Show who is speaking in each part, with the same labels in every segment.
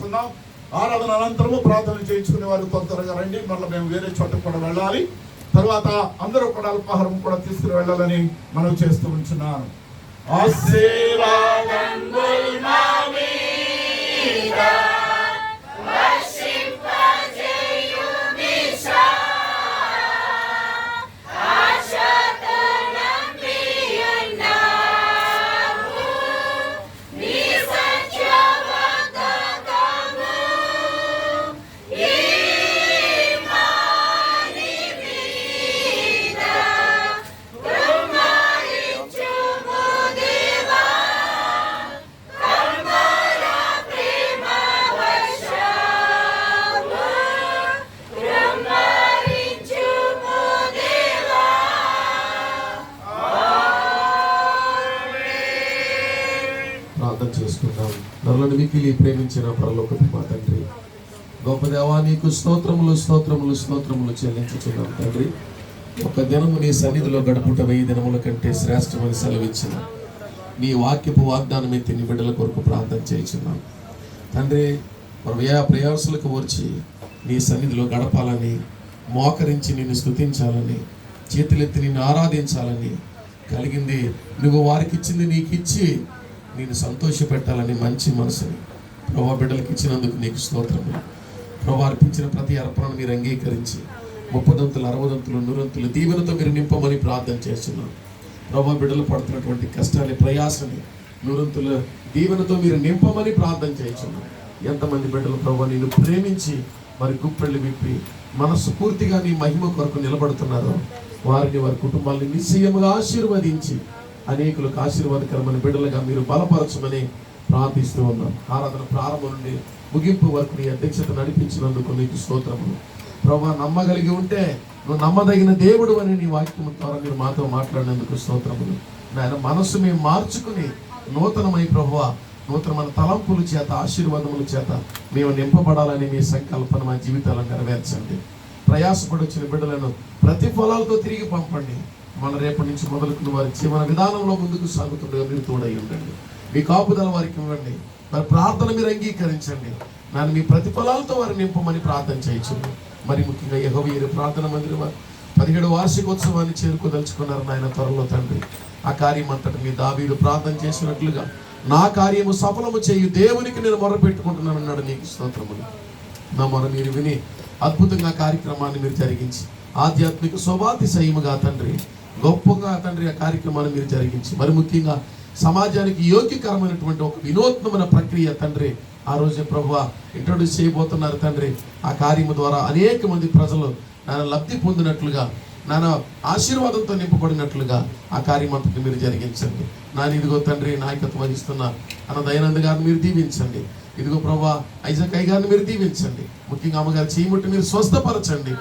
Speaker 1: చేసుకుందాం ఆరాధన అనంతరము ప్రార్థన చేయించుకునే వారు తొందరగా రండి. మళ్ళీ మేము వేరే చోట కూడా వెళ్ళాలి. తర్వాత అందరూ కూడా అల్పాహారం కూడా తీసుకుని వెళ్ళాలని మనం చేస్తూ ఉంటున్నాను ఆశీర్వాదం
Speaker 2: ప్రార్థన చేసుకుందాం. నరులను మిక్కిలి ప్రేమించిన పరలోకపు మా తండ్రి. గొప్ప దేవా నీకు స్తోత్రములు స్తోత్రములు స్తోత్రములు చెల్లించుతున్నాం తండ్రి. ఒక దినము నీ సన్నిధిలో గడుపుట వెయ్యి దినముల కంటే శ్రేష్టమని సెలవిచ్చిన నీ వాక్యపు వాగ్దానం ఎత్తి నీ బిడ్డల కొరకు ప్రార్థన చేయించున్నాం. తండ్రి మనం ఏ ప్రయాసలకు వచ్చి నీ సన్నిధిలో గడపాలని మోకరించి నిన్ను స్థుతించాలని చేతులెత్తి నిన్ను ఆరాధించాలని కలిగింది. నువ్వు వారికి ఇచ్చింది నీకు ఇచ్చి నేను సంతోషపెట్టాలని మంచి మనసుని ప్రభా బిడ్డలకు ఇచ్చినందుకు నీకు స్తోత్రము ప్రభా అర్పించిన ప్రతి అర్పణను మీరు అంగీకరించి ముప్పదంతులు అరవదంతులు నూరంతులు దీవెనతో మీరు నింపమని ప్రార్థన చేస్తున్నాను ప్రభా బిడ్డలు పడుతున్నటువంటి కష్టాన్ని ప్రయాసని నూరంతుల దీవెనతో మీరు నింపమని ప్రార్థన చేస్తున్నాను ఎంతమంది బిడ్డలు ప్రభా నేను ప్రేమించి మరి గుప్పెళ్ళు విప్పి మనస్సు పూర్తిగా నీ మహిమ కొరకు నిలబడుతున్నారో వారిని వారి కుటుంబాన్ని నిశ్చయముగా ఆశీర్వదించి అనేకులకు ఆశీర్వాదకరమైన బిడ్డలుగా మీరు బలపరచమని ప్రార్థిస్తూ ఉన్నాం. ఆరాధన ప్రారంభం నుండి ముగింపు వరకు నీ అధ్యక్షత నడిపించినందుకు నీకు స్తోత్రములు. ప్రభా నమ్మగలిగి ఉంటే నువ్వు నమ్మదగిన దేవుడు అని నీ వాక్యం ద్వారా మీరు మాతో మాట్లాడినందుకు స్తోత్రములు. నాయన మనస్సు మేము మార్చుకుని నూతనమై ప్రభువ నూతనమైన తలంపుల చేత ఆశీర్వాదముల చేత మేము నింపబడాలని మీ సంకల్పన మా జీవితాలను నెరవేర్చండి. ప్రయాసపడొచ్చిన బిడ్డలను ప్రతిఫలాలతో తిరిగి పంపండి. మన రేపటి నుంచి మొదలుకున్న వారి జీవన విధానంలో ముందుకు సాగుతుండగా మీరు తోడై ఉండండి. మీ కాపుదల వారికి ఇవ్వండి. మరి ప్రార్థన మీరు అంగీకరించండి. నన్ను మీ ప్రతిఫలాలతో వారిని నింపమని ప్రార్థన చేయొచ్చు మరి ముఖ్యంగా యహోవీరు ప్రార్థన మందిరం వారు పదిహేడు వార్షికోత్సవాన్ని చేరుకోదలుచుకున్నారు నాయన త్వరలో తండ్రి. ఆ కార్యం అంతటి మీ దావీడు ప్రార్థన చేసినట్లుగా నా కార్యము సఫలము చేయు దేవునికి నేను మొరపెట్టుకుంటున్నాను అన్నాడు నీకు స్తోత్రములు. నా మొర మీరు విని అద్భుతంగా కార్యక్రమాన్ని మీరు జరిగించి ఆధ్యాత్మిక శోభాతిశయముగా తండ్రి గొప్పగా తండ్రి ఆ కార్యక్రమాన్ని మీరు జరిగించి మరి ముఖ్యంగా సమాజానికి యోగ్యకరమైనటువంటి ఒక వినూత్నమైన ప్రక్రియ తండ్రి ఆ రోజే ప్రభు ఇంట్రొడ్యూస్ చేయబోతున్నారు తండ్రి. ఆ కార్యము ద్వారా అనేక మంది ప్రజలు నాన్న లబ్ధి పొందినట్లుగా నాన్న ఆశీర్వాదంతో నింపబడినట్లుగా ఆ కార్యం అంతటి మీరు జరిగించండి. నాన్న ఇదిగో తండ్రి నాయకత్వం వహిస్తున్న అన్న దయానంద్ గారిని మీరు దీవించండి. ఇదిగో ప్రభా ఐజక్ అయ్య గారిని మీరు దీవించండి. ముఖ్యంగా అమ్మగారు చేయముట్టి మీరు స్వస్థపరచండి.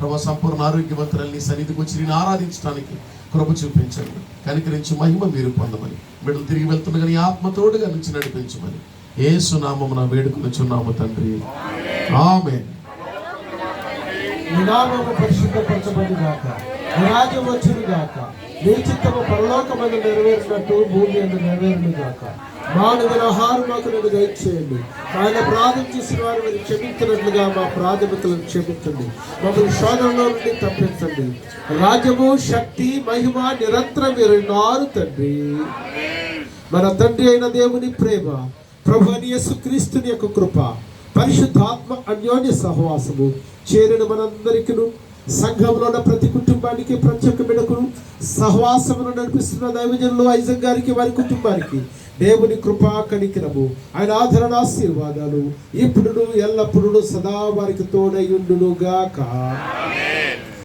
Speaker 2: ప్రభా సంపూర్ణ ఆరోగ్యవంతులని సన్నిధికి వచ్చి నేను ఆరాధించడానికి కృప చూపించండి. కనికరించి మహిమ మీరు పొందమని. బిడ్డలు తిరిగి వెళ్తుండగా నీ ఆత్మతోడుగా నుంచి నడిపించమని. ఏ సునామమున వేడుకొనుచున్నాము తండ్రి. ఆమె
Speaker 3: నీ పరిశుద్ధపరచబడి గాక. నీ రాజ్యం వచ్చును గాక. నీ చిత్తము పరలోకమైన నెరవేరినట్టు భూమి అందు నెరవేరును గాక. మానవుల ఆహారం దయచేయండి. ఆయన ప్రార్థన చేసిన వారు మీరు క్షమించినట్లుగా మా ప్రాథమికలను క్షమించండి. మమ్మల్ని శోధనలో నుండి తప్పించండి. రాజ్యము శక్తి మహిమ నిరంతరం మీరు నారు తండ్రి. మన తండ్రి అయిన దేవుని ప్రేమ ప్రభు యేసుక్రీస్తుని యొక్క కృప పరిశుద్ధాత్మ అన్యోన్య సహవాసము చేరిన మనందరికీ సంఘంలో ఉన్న ప్రతి కుటుంబానికి ప్రత్యేక ఒక్క సహవాసమును నడిపిస్తున్న దైవజనులు ఐజం గారికి వారి కుటుంబానికి దేవుని కృపా కనికరము. ఆయన ఆదరణ ఆశీర్వాదాలు. ఇప్పుడు ఎల్లప్పుడూ సదా వారికి తోడయుండునుగాక గాక